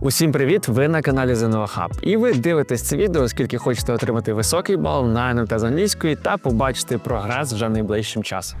Усім привіт! Ви на каналі ЗНО Hub. І ви дивитесь це відео, оскільки хочете отримати високий бал на НМТ з англійської та побачити прогрес вже найближчим часом.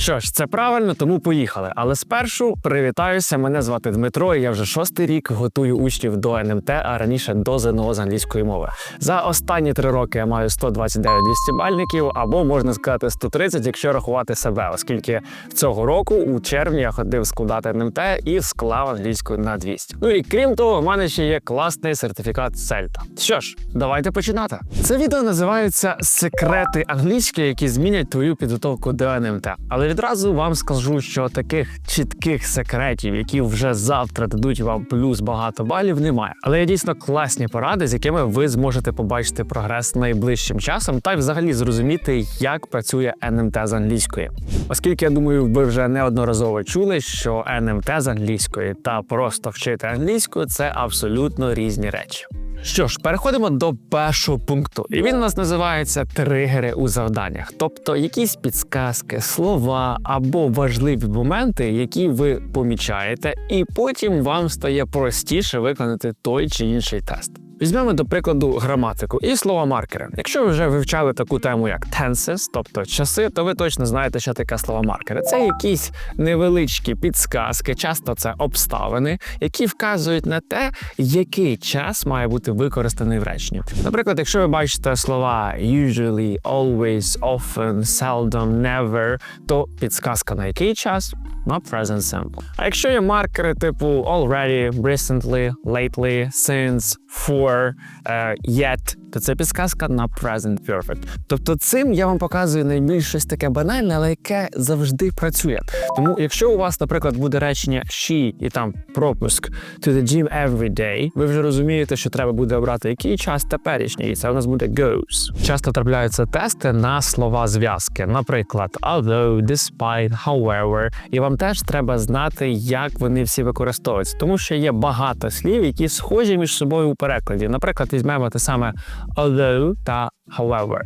Що ж, це правильно, тому поїхали. Але спершу привітаюся. Мене звати Дмитро. і Я вже шостий рік готую учнів до НМТ, а раніше до ЗНО з англійської мови. За останні три роки я маю 129 200 бальників, або можна сказати 130, якщо рахувати себе, оскільки цього року у червні я ходив складати НМТ і склав англійську на 200. Ну і крім того, в мене ще є класний сертифікат Сельта. Що ж, давайте починати. Це відео називається Секрети англійської, які змінять твою підготовку до НМТ. Але відразу вам скажу, що таких чітких секретів, які вже завтра дадуть вам плюс багато балів, немає. Але є дійсно класні поради, з якими ви зможете побачити прогрес найближчим часом, та й взагалі зрозуміти, як працює НМТ з англійської. Оскільки я думаю, ви вже неодноразово чули, що НМТ з англійської та просто вчити англійську це абсолютно різні речі. Що ж, переходимо до першого пункту, і він у нас називається тригери у завданнях, тобто якісь підсказки, слова або важливі моменти, які ви помічаєте, і потім вам стає простіше виконати той чи інший тест. Візьмемо до прикладу граматику і слова маркери. Якщо ви вже вивчали таку тему, як tenses, тобто часи, то ви точно знаєте, що таке слова маркери. Це якісь невеличкі підсказки, часто це обставини, які вказують на те, який час має бути використаний в реченні. Наприклад, якщо ви бачите слова usually, always, often, seldom, never, то підсказка на який час на present simple. А якщо є маркери типу already, recently, lately, since, for, uh, yet, то це підсказка на present perfect. Тобто цим я вам показую найбільш щось таке банальне, але яке завжди працює. Тому, якщо у вас, наприклад, буде речення she і там пропуск to the gym every day, ви вже розумієте, що треба буде обрати який час теперішній, і це у нас буде goes. Часто трапляються тести на слова зв'язки, наприклад, although, despite, however, і вам теж треба знати, як вони всі використовуються, тому що є багато слів, які схожі між собою у перекладі. Наприклад, візьмемо те саме although та however.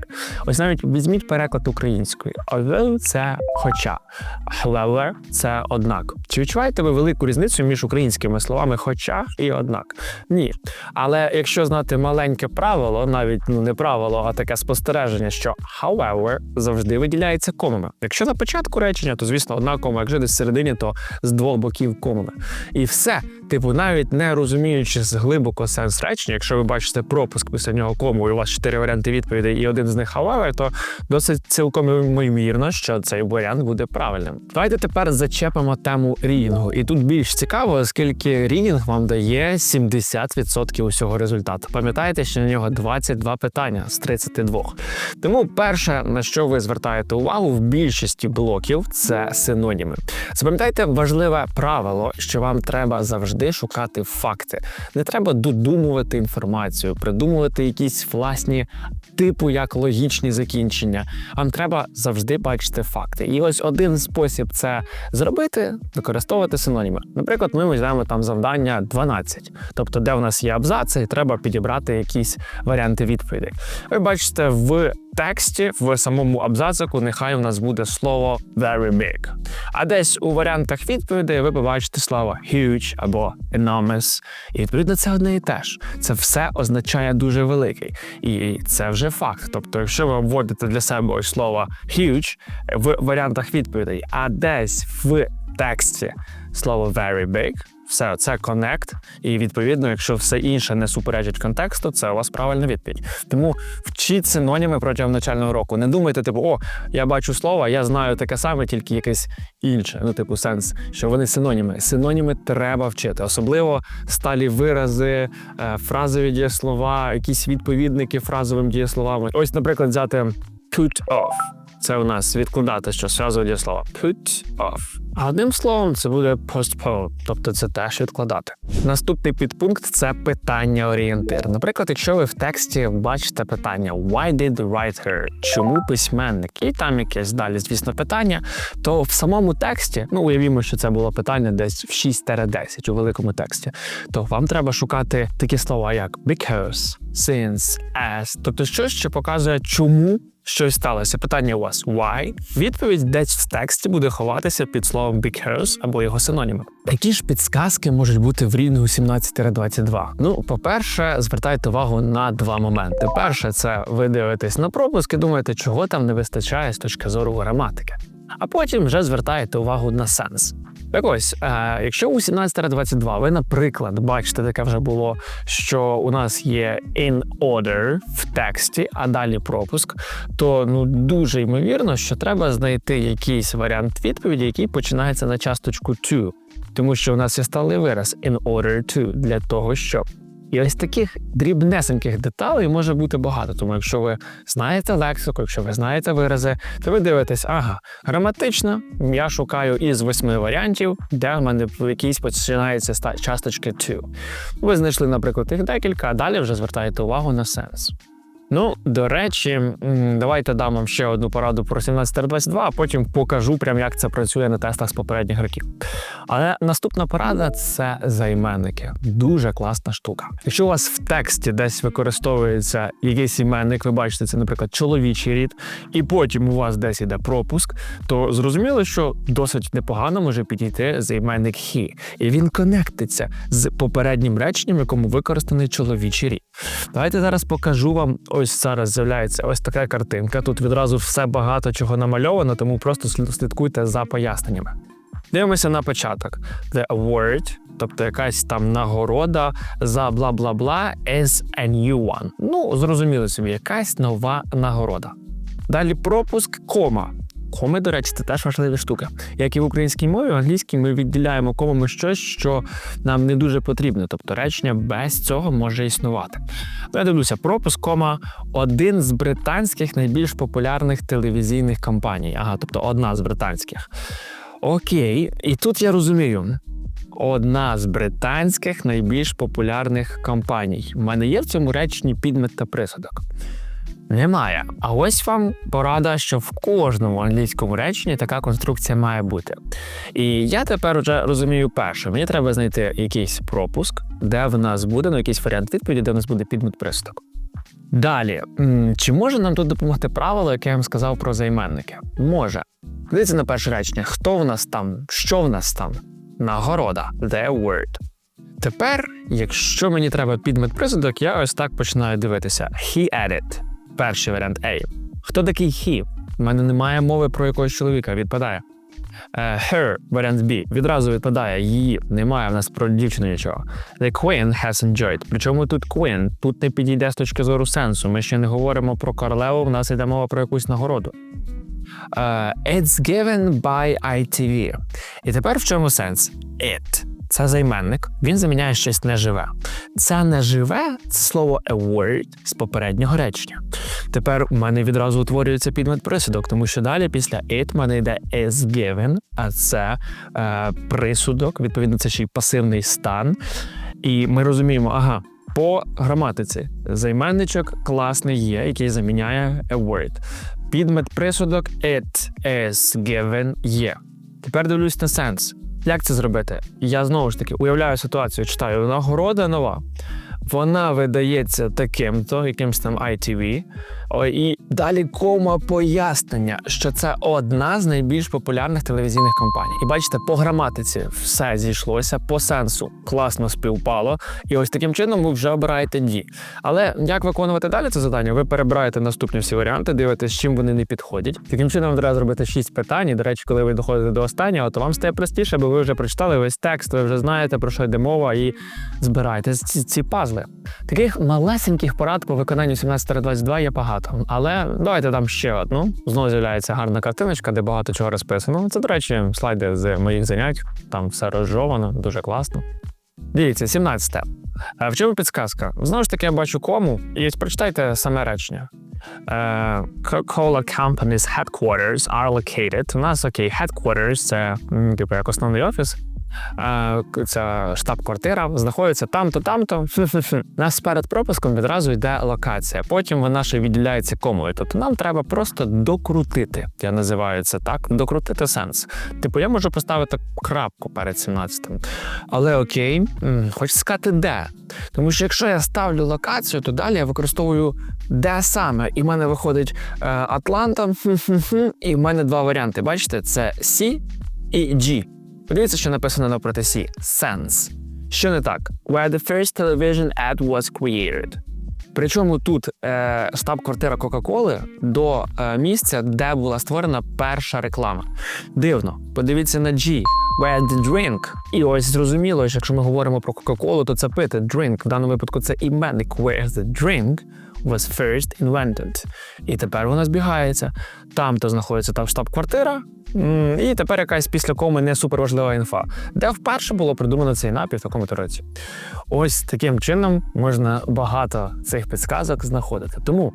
Ось навіть візьміть переклад української. Although – це хоча, however – це однак. Чи відчуваєте ви велику різницю між українськими словами хоча і однак? Ні. Але якщо знати маленьке правило, навіть ну не правило, а таке спостереження, що however завжди виділяється комами. Якщо на початку речення, то звісно одна кома, якщо десь всередині, то з двох боків комами. І все. Типу, навіть не розуміючи глибоко сенс речення, якщо ви бачите пропуск після нього кому, і у вас чотири варіанти відповідей, і один з них however, то досить цілком ймовірно, що цей варіант буде правильним. Давайте тепер зачепимо тему рідінгу. І тут більш цікаво, оскільки рідінг вам дає 70% усього результату. Пам'ятаєте, що на нього 22 питання з 32. Тому перше, на що ви звертаєте увагу в більшості блоків, це синоніми. Запам'ятайте важливе правило, що вам треба завжди шукати факти. Не треба додумувати інформацію, придумувати якісь власні типу як логічні закінчення. Вам треба завжди бачити факти. І ось один спосіб це зробити, використовувати синоніми. Наприклад, ми візьмемо там завдання 12, тобто, де в нас є абзаци, і треба підібрати якісь варіанти відповідей. Ви бачите в тексті, в самому абзацику, нехай у нас буде слово very big. А десь у варіантах відповідей ви побачите слово huge або enormous. І відповідно це одне і те ж. Це все означає дуже великий. І це вже факт. Тобто, якщо ви вводите для себе ось слово huge в варіантах відповідей, а десь в тексті слово very big, все це connect, і відповідно, якщо все інше не суперечить контексту, це у вас правильна відповідь. Тому вчіть синоніми протягом навчального року. Не думайте, типу, о, я бачу слово, я знаю таке саме, тільки якесь інше. Ну, типу, сенс, що вони синоніми. Синоніми треба вчити, особливо сталі вирази, е, фразові дієслова, якісь відповідники фразовим дієсловами. Ось, наприклад, взяти put off. Це у нас відкладати що зразу дієслова put off. А одним словом, це буде postpone, тобто це теж відкладати. Наступний підпункт це питання орієнтир. Наприклад, якщо ви в тексті бачите питання Why did the writer? Чому письменник? І там якесь далі, звісно, питання, то в самому тексті, ну уявімо, що це було питання десь в 6-10 у великому тексті, то вам треба шукати такі слова, як because, since, as, тобто щось, що показує, чому щось сталося. Питання у вас why? Відповідь десь в тексті буде ховатися під словом because або його синоніми. Які ж підсказки можуть бути в рівному 17-22? Ну, по-перше, звертайте увагу на два моменти. Перше, це ви дивитесь на пропуск і думаєте, чого там не вистачає з точки зору граматики. А потім вже звертаєте увагу на сенс. Так ось, е, якщо у 17-22 ви, наприклад, бачите, таке вже було, що у нас є in order в тексті, а далі пропуск, то ну дуже ймовірно, що треба знайти якийсь варіант відповіді, який починається на часточку to. Тому що у нас є сталий вираз in order to для того, щоб. І ось таких дрібнесеньких деталей може бути багато. Тому якщо ви знаєте лексику, якщо ви знаєте вирази, то ви дивитесь, ага, граматично я шукаю із восьми варіантів, де в мене якийсь починається ста- часточки to. Ви знайшли, наприклад, їх декілька, а далі вже звертаєте увагу на сенс. Ну, до речі, давайте дам вам ще одну пораду про 17-22, а потім покажу прям, як це працює на тестах з попередніх років. Але наступна порада це займенники. Дуже класна штука. Якщо у вас в тексті десь використовується якийсь іменник, ви бачите, це, наприклад, чоловічий рід, і потім у вас десь іде пропуск, то зрозуміло, що досить непогано може підійти займенник he. І він конектиться з попереднім реченням, якому використаний чоловічий рід. Давайте зараз покажу вам. Ось зараз з'являється ось така картинка. Тут відразу все багато чого намальовано, тому просто слід- слідкуйте за поясненнями. Дивимося на початок. The award, тобто якась там нагорода за бла бла бла is a new one. Ну, зрозуміло собі, якась нова нагорода. Далі пропуск, кома. Коми, до речі, це теж важлива штука. Як і в українській мові, в англійській ми відділяємо комами щось, що нам не дуже потрібно. Тобто речення без цього може існувати. Ну, Я дивлюся, пропуск, кома один з британських найбільш популярних телевізійних компаній. Ага, тобто одна з британських. Окей, і тут я розумію. Одна з британських найбільш популярних компаній. У мене є в цьому реченні підмет та присудок. Немає. А ось вам порада, що в кожному англійському реченні така конструкція має бути. І я тепер вже розумію перше, мені треба знайти якийсь пропуск, де в нас буде ну, якийсь варіант відповіді, де в нас буде підмет присудок. Далі, чи може нам тут допомогти правило, яке я вам сказав про займенники? Може. Дивіться на перше речення: хто в нас там, що в нас там? Нагорода, the word. Тепер, якщо мені треба підмет присудок, я ось так починаю дивитися. He added. Перший варіант A. Хто такий he? У мене немає мови про якогось чоловіка, відпадає. Е, her, варіант B, відразу відпадає. Її немає в нас про дівчину нічого. The queen has enjoyed. Причому тут queen, тут не підійде з точки зору сенсу. Ми ще не говоримо про королеву, в нас йде мова про якусь нагороду. Uh, it's given by ITV. І тепер в чому сенс? It. Це займенник, він заміняє щось неживе. Це неживе це слово a word з попереднього речення. Тепер у мене відразу утворюється підмет присудок, тому що далі після it в мене йде is given, а це е, присудок, відповідно, це ще й пасивний стан. І ми розуміємо, ага, по граматиці займенничок класний є, який заміняє a word. Підмет присудок it is given є. Тепер дивлюсь на сенс. Як це зробити? Я знову ж таки уявляю ситуацію, читаю нагорода нова. Вона видається таким-то, якимсь там ITV. І далі кома пояснення, що це одна з найбільш популярних телевізійних компаній. І бачите, по граматиці все зійшлося, по сенсу класно співпало. І ось таким чином ви вже обираєте D. Але як виконувати далі це завдання? Ви перебираєте наступні всі варіанти, дивитесь, чим вони не підходять. Таким чином треба зробити 6 питань. І, до речі, коли ви доходите до останнього, то вам стає простіше, бо ви вже прочитали весь текст, ви вже знаєте про що йде мова, і збираєте ці, ці пазли. Таких малесеньких порад по виконанню 17-22 є багато. Але давайте дам ще одну. Знову з'являється гарна картиночка, де багато чого розписано. Це, до речі, слайди з моїх занять. Там все розжовано, дуже класно. Дивіться, 17. Е, В чому підсказка? Знову ж таки, я бачу кому, і прочитайте саме речення. Е, Coca-Cola Company's headquarters are located. У нас окей, headquarters – це типу як основний офіс. Ця штаб-квартира знаходиться там-то, там-то. Нас перед пропуском відразу йде локація. Потім вона ще відділяється комою. Тобто нам треба просто докрутити. Я називаю це так. Докрутити сенс. Типу, я можу поставити крапку перед 17-м. Але окей, хочу сказати, де. Тому що якщо я ставлю локацію, то далі я використовую Де саме? І в мене виходить е, Атланта, і в мене два варіанти. Бачите, це C і G. Подивіться, що написано напроти C. Sense. Що не так? Where the first television ad was created. Причому тут е, штаб-квартира Кока-Коли до е, місця, де була створена перша реклама. Дивно, подивіться на G. Where the drink. І ось зрозуміло, що якщо ми говоримо про Кока-Колу, то це пити drink. В даному випадку це іменник. Where the drink was first invented. І тепер вона збігається. Там, то знаходиться там штаб-квартира, і тепер якась після коми не суперважлива інфа, де вперше було придумано цей напій в такому році. Ось таким чином можна багато цих підсказок знаходити. Тому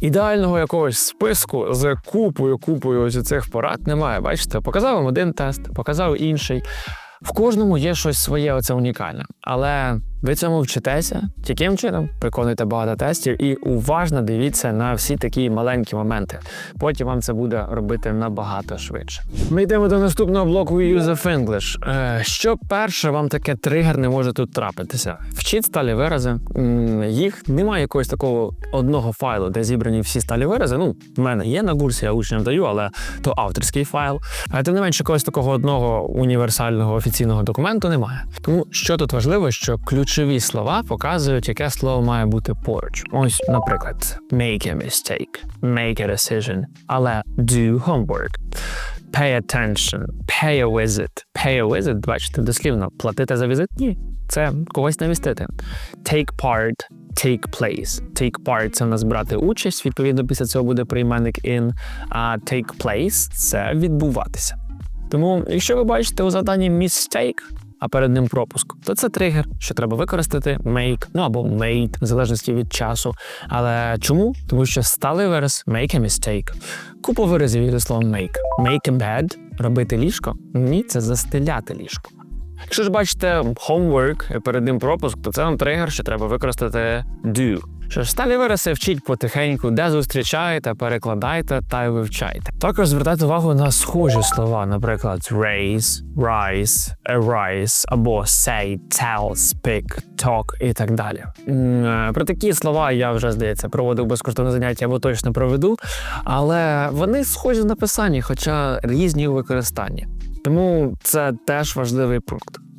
ідеального якогось списку з купою купою ось цих порад немає. Бачите, показав вам один тест, показав інший. В кожному є щось своє, оце унікальне. Але ви цьому вчитеся таким чином, виконуйте багато тестів і уважно дивіться на всі такі маленькі моменти. Потім вам це буде робити набагато швидше. Ми йдемо до наступного блоку Use of English. Е, Що перше вам таке тригерне може тут трапитися? Вчіть сталі вирази. Їх немає якогось такого одного файлу, де зібрані всі сталі вирази. Ну, в мене є на курсі, я учням даю, але то авторський файл. А тим не менше, якогось такого одного універсального офіційного документу немає. Тому що тут важливо, що ключові слова показують, яке слово має бути поруч. Ось, наприклад, make a mistake, make a decision, але do homework. Pay attention, pay a visit. Pay a visit, бачите, дослівно, платити за візит? Ні. Це когось навістити. Take part, take place. Take part – це в нас брати участь, відповідно, після цього буде прийменник in. А take place – це відбуватися. Тому, якщо ви бачите у заданні mistake, а перед ним пропуск, то це тригер, що треба використати make, ну або made, в залежності від часу. Але чому? Тому що сталий вираз make a mistake. Купа виразів зі словом make. Make a bed – робити ліжко. Ні, це застеляти ліжко. Якщо ж бачите homework перед ним пропуск, то це вам тригер, що треба використати do. Що ж, сталі вирази вчіть потихеньку, де зустрічаєте, перекладайте та й вивчайте. Також звертайте увагу на схожі слова, наприклад, raise, rise, arise, або say, tell, speak, talk і так далі. Е, Про такі слова я вже, здається, проводив безкоштовне заняття або точно проведу, але вони схожі в написанні, хоча різні у використанні. Тому це теж важливий пункт.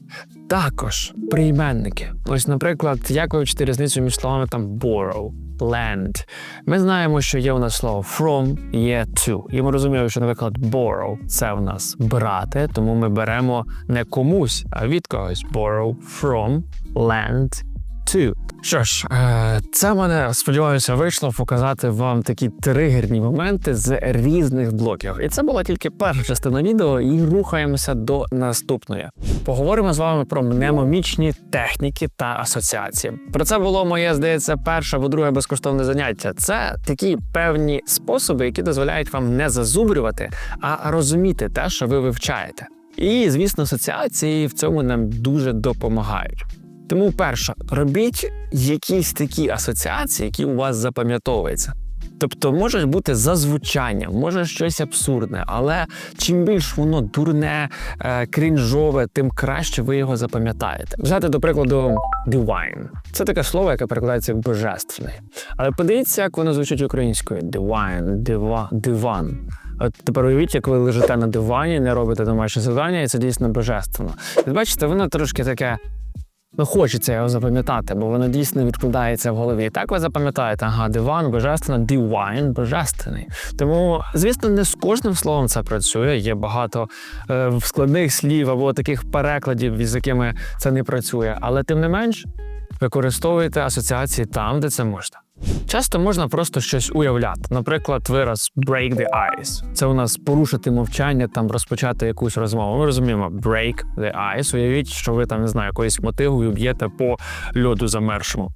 Також прийменники. Ось, наприклад, як вивчити різницю між словами там borrow, lend. Ми знаємо, що є у нас слово from, є to. І ми розуміємо, що, наприклад, borrow – це в нас брати, тому ми беремо не комусь, а від когось. Borrow from, lend, to. Що ж, е, це мене сподіваюся вийшло показати вам такі тригерні моменти з різних блоків. І це була тільки перша частина відео, і рухаємося до наступної. Поговоримо з вами про мнемомічні техніки та асоціації. Про це було моє, здається, перше або друге безкоштовне заняття. Це такі певні способи, які дозволяють вам не зазубрювати, а розуміти те, що ви вивчаєте. І, звісно, асоціації в цьому нам дуже допомагають. Тому, перше, робіть якісь такі асоціації, які у вас запам'ятовуються. Тобто може бути за звучанням, може щось абсурдне, але чим більш воно дурне, е, крінжове, тим краще ви його запам'ятаєте. Взяти, до прикладу, divine. Це таке слово, яке перекладається як божественний. Але подивіться, як воно звучить українською: divine, дива, диван. От тепер уявіть, як ви лежите на дивані, не робите домашнє завдання, і це дійсно божественно. Бачите, воно трошки таке. Ну, хочеться його запам'ятати, бо воно дійсно відкладається в голові. Так ви запам'ятаєте, ага, диван, божественно, divine, божественний. Тому, звісно, не з кожним словом це працює. Є багато е, складних слів або таких перекладів, з якими це не працює. Але тим не менш, використовуйте асоціації там, де це можна. Часто можна просто щось уявляти. Наприклад, вираз break the ice. Це у нас порушити мовчання, там розпочати якусь розмову. Ми розуміємо break the ice. Уявіть, що ви там не знаю, якоїсь мотивою б'єте по льоду замершому.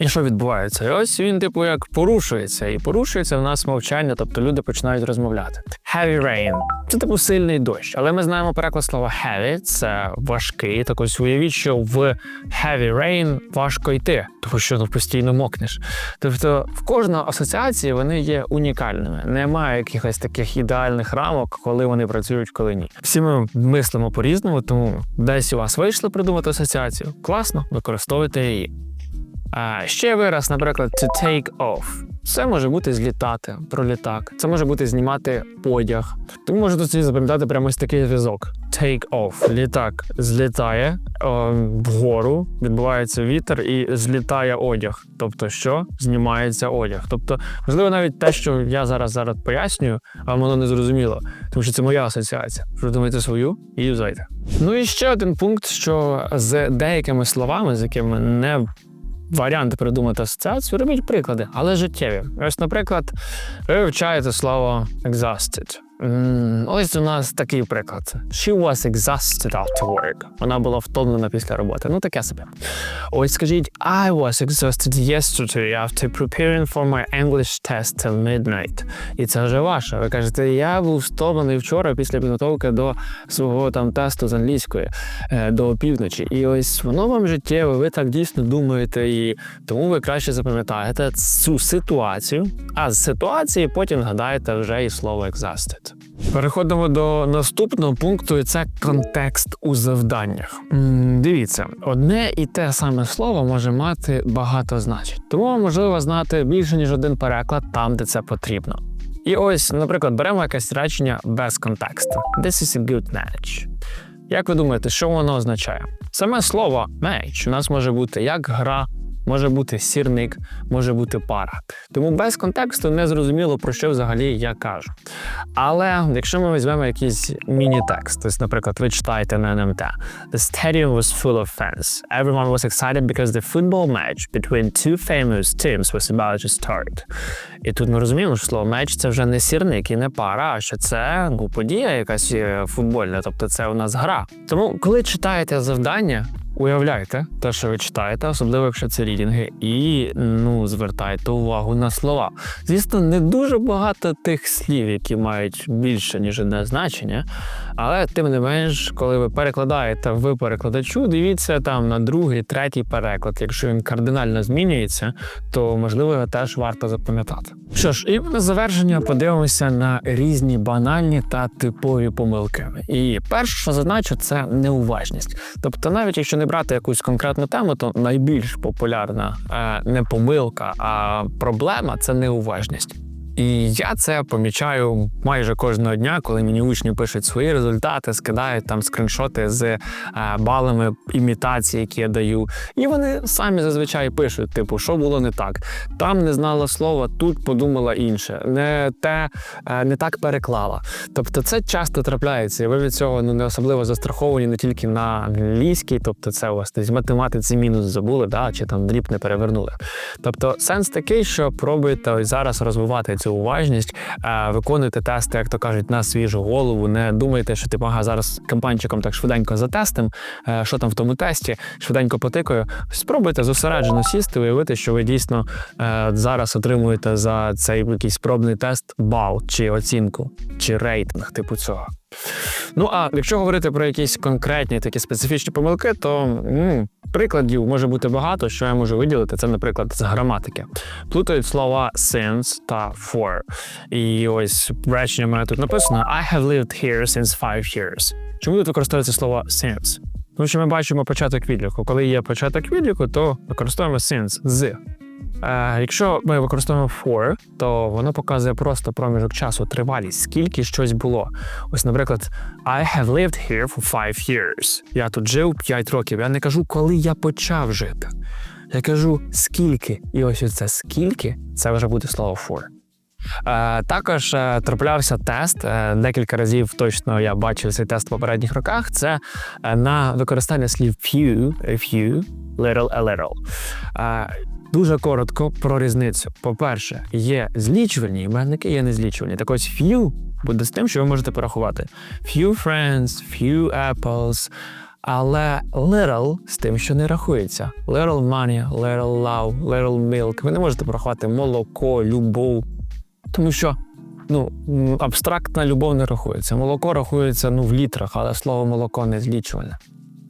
І що відбувається? І ось він, типу, як порушується, і порушується в нас мовчання, тобто люди починають розмовляти. Heavy rain – це типу сильний дощ, але ми знаємо переклад слова heavy – це важкий. Так ось уявіть, що в heavy rain важко йти, тому що ну постійно мокнеш. Тобто, в кожної асоціації вони є унікальними. Немає якихось таких ідеальних рамок, коли вони працюють, коли ні. Всі ми мислимо по-різному, тому десь у вас вийшло придумати асоціацію. Класно, використовуйте її. А ще вираз, наприклад, to take off. Це може бути злітати про літак. Це може бути знімати одяг. Тому можете собі запам'ятати прямо ось такий зв'язок. Take off. Літак злітає о, вгору, відбувається вітер і злітає одяг. Тобто, що знімається одяг. Тобто, можливо, навіть те, що я зараз зараз пояснюю, вам воно не зрозуміло, тому що це моя асоціація. Придумайте свою і юзайте. Ну і ще один пункт, що з деякими словами, з якими не варіанти придумати асоціацію, робіть приклади, але життєві. Ось, наприклад, ви вивчаєте слово exhausted. М, Ось у нас такий приклад. She was exhausted after work. Вона була втомлена після роботи. Ну таке собі. Ось скажіть, I was exhausted yesterday after preparing for my English test till midnight. І це вже ваше. Ви кажете, я був втомлений вчора після підготовки до свого там тесту з англійської е, до півночі. І ось воно вам життєве, ви так дійсно думаєте, і тому ви краще запам'ятаєте цю ситуацію. А з ситуації потім згадаєте вже і слово exhausted. Переходимо до наступного пункту, і це контекст у завданнях. Дивіться, одне і те саме слово може мати багато значень, тому можливо знати більше ніж один переклад там, де це потрібно. І ось, наприклад, беремо якесь речення без контексту. This is a good match. Як ви думаєте, що воно означає? Саме слово match у нас може бути як гра, може бути сірник, може бути пара. Тому без контексту не зрозуміло, про що взагалі я кажу. Але якщо ми візьмемо якийсь міні-текст, ось, наприклад, ви читаєте на НМТ The stadium was full of fans. Everyone was excited because the football match between two famous teams was about to start. І тут ми розуміємо, що слово меч це вже не сірник і не пара, а що це ну, подія якась е, футбольна, тобто це у нас гра. Тому, коли читаєте завдання, уявляйте те, що ви читаєте, особливо якщо це рідінги, і ну звертайте увагу на слова. Звісно, не дуже багато тих слів, які мають більше ніж одне значення, але тим не менш, коли ви перекладаєте в перекладачу, дивіться там на другий, третій переклад. Якщо він кардинально змінюється, то можливо його теж варто запам'ятати. Що ж, і на завершення подивимося на різні банальні та типові помилки. І перше, що зазначу, це неуважність. Тобто, навіть якщо не брати якусь конкретну тему, то найбільш популярна е, не помилка, а проблема це неуважність. І я це помічаю майже кожного дня, коли мені учні пишуть свої результати, скидають там скріншоти з е, балами імітації, які я даю. І вони самі зазвичай пишуть: типу, що було не так. Там не знала слова, тут подумала інше, не те, е, не так переклала. Тобто, це часто трапляється, і ви від цього ну не особливо застраховані не тільки на англійській, тобто це у вас десь математиці мінус забули, да, чи там дріб не перевернули. Тобто, сенс такий, що пробуйте ось зараз розвивати цю уважність, е, виконуйте тести, як то кажуть, на свіжу голову. Не думайте, що типу, ага, зараз кампанчиком так швиденько затестим, е, що там в тому тесті, швиденько потикаю. Спробуйте зосереджено сісти, уявити, що ви дійсно е, зараз отримуєте за цей якийсь пробний тест бал чи оцінку, чи рейтинг, типу цього. Ну а якщо говорити про якісь конкретні такі специфічні помилки, то м, прикладів може бути багато. Що я можу виділити, це, наприклад, з граматики. Плутають слова since та for. І ось речення в мене тут написано: I have lived here since five years. Чому тут використовується слово since? Тому що ми бачимо початок відліку. Коли є початок відліку, то використовуємо since з. Е, якщо ми використовуємо for, то воно показує просто проміжок часу, тривалість, скільки щось було. Ось, наприклад, I have lived here for five years. Я тут жив 5 років. Я не кажу, коли я почав жити. Я кажу скільки. І ось це скільки це вже буде слово for. Е, також е, траплявся тест. Декілька разів точно я бачив цей тест в попередніх роках. Це на використання слів few, a few, little, a little. Дуже коротко про різницю. По-перше, є злічувальні іменники, є незлічувальні. Так ось few буде з тим, що ви можете порахувати. Few friends, few apples. Але little з тим, що не рахується. Little money, little love, little milk. Ви не можете порахувати молоко, любов. Тому що ну, абстрактна любов не рахується. Молоко рахується ну, в літрах, але слово молоко не злічувальне.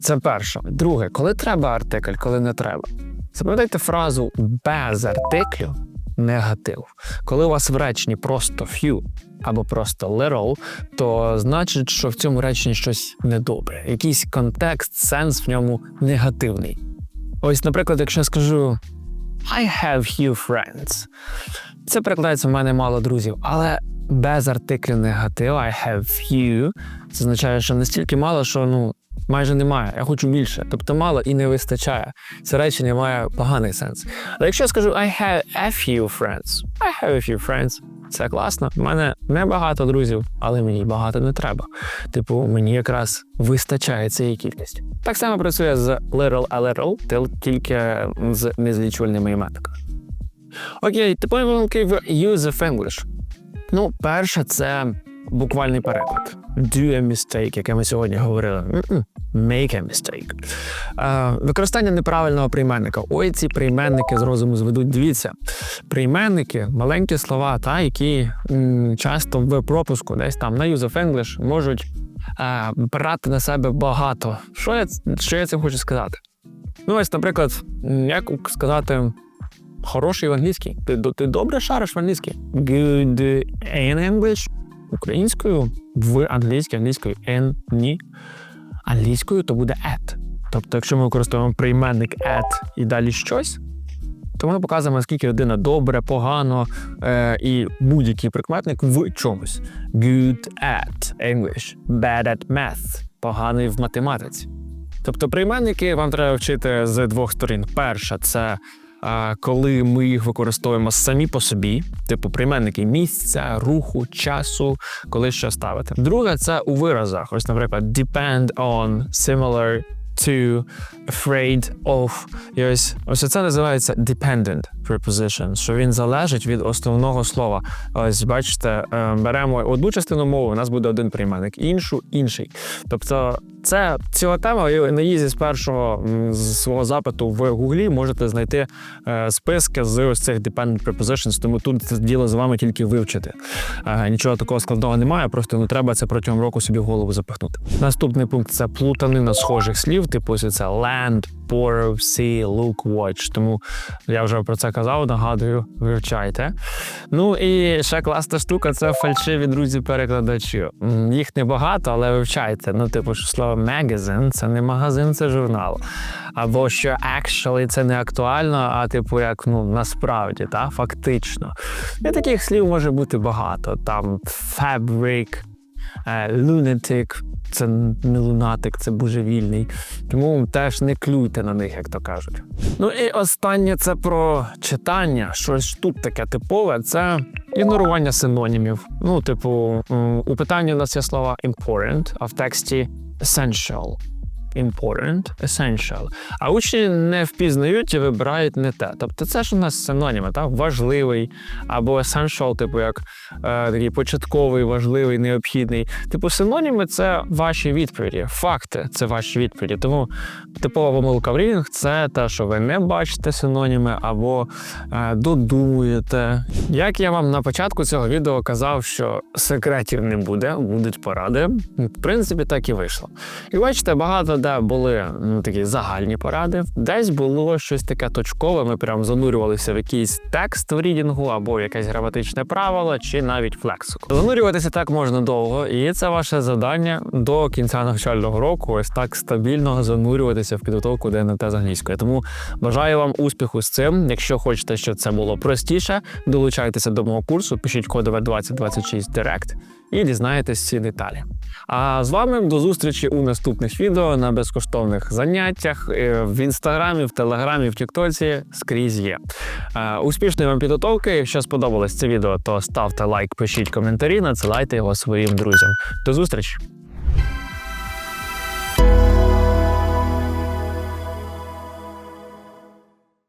Це перше. Друге, коли треба артикль, коли не треба. Запам'ятайте фразу без артиклю негатив. Коли у вас в реченні просто few або просто little, то значить, що в цьому реченні щось недобре. Якийсь контекст, сенс в ньому негативний. Ось, наприклад, якщо я скажу I have few friends. Це перекладається в мене мало друзів, але без артиклю негативу I have few. Це означає, що настільки мало, що ну майже немає. Я хочу більше. Тобто мало і не вистачає. Це речення має поганий сенс. Але якщо я скажу I have a few friends, I have a few friends, це класно. У мене небагато друзів, але мені багато не треба. Типу, мені якраз вистачає цієї кількості. Так само працює з little a little, тільки з незлічувальними іменниками. Окей, типові помилки в use of English. Ну, перше, це буквальний переклад. Do a mistake, яке ми сьогодні говорили. Make a mistake. Використання неправильного прийменника. Ой, ці прийменники з розуму зведуть. Дивіться, прийменники, маленькі слова, та, які часто в пропуску, десь там на use of English, можуть брати на себе багато. Що я, що я цим хочу сказати? Ну, ось, наприклад, як сказати хороший в англійській. Ти, ти добре шариш в англійській? Good in English. Українською в англійській, англійською in, ні. Англійською то буде at. Тобто, якщо ми використовуємо прийменник at і далі щось, то ми показуємо, наскільки людина добре, погано е, і будь-який прикметник в чомусь. Good at English, bad at math, поганий в математиці. Тобто прийменники вам треба вчити з двох сторін. Перша це коли ми їх використовуємо самі по собі, типу прийменники місця, руху, часу, коли що ставити. Друге, це у виразах. Ось, наприклад, depend on, similar to, afraid of. І ось, ось це називається dependent preposition, що він залежить від основного слова. Ось бачите, е, беремо одну частину мови, у нас буде один прийменник, іншу інший. Тобто, це ціла тема. і на їзі з першого з свого запиту в Гуглі можете знайти е, списки з ось цих dependent prepositions, тому тут це діло з вами тільки вивчити. Е, нічого такого складного немає, просто ну треба це протягом року собі в голову запихнути. Наступний пункт це плутанина схожих слів, типу це land, borrow, see, look, watch. Тому я вже про це казав, нагадую, вивчайте. Ну і ще класна штука це фальшиві друзі-перекладачі. Їх небагато, але вивчайте. Ну, типу, що слово magazine – це не магазин, це журнал. Або що actually це не актуально, а типу, як ну насправді, та фактично. І таких слів може бути багато. Там fabric, lunatic, це не лунатик, це божевільний. Тому теж не клюйте на них, як то кажуть. Ну і останнє це про читання. Щось тут таке типове це ігнорування синонімів. Ну, типу, у питанні у нас є слова important, а в тексті essential. Important, essential. А учні не впізнають і вибирають не те. Тобто це ж у нас синоніми, так? важливий або essential, типу як е, такий початковий, важливий, необхідний. Типу, синоніми це ваші відповіді. Факти це ваші відповіді. Тому типова помилка в рівнях це те, що ви не бачите синоніми або е, додумуєте. Як я вам на початку цього відео казав, що секретів не буде, будуть поради. В принципі, так і вийшло. І бачите, багато де були ну, такі загальні поради. Десь було щось таке точкове. Ми прям занурювалися в якийсь текст в рідінгу або в якесь граматичне правило, чи навіть флексику. Занурюватися так можна довго, і це ваше завдання до кінця навчального року. Ось так стабільно занурюватися в підготовку до НМТ з англійської. Тому бажаю вам успіху з цим. Якщо хочете, щоб це було простіше, долучайтеся до мого курсу, пишіть кодове 2026 Direct і дізнаєтесь ці деталі. А з вами до зустрічі у наступних відео на безкоштовних заняттях е, в інстаграмі, в телеграмі, в Тіктоці скрізь є. Е, Успішної вам підготовки. Якщо сподобалось це відео, то ставте лайк, пишіть коментарі, надсилайте його своїм друзям. До зустрічі!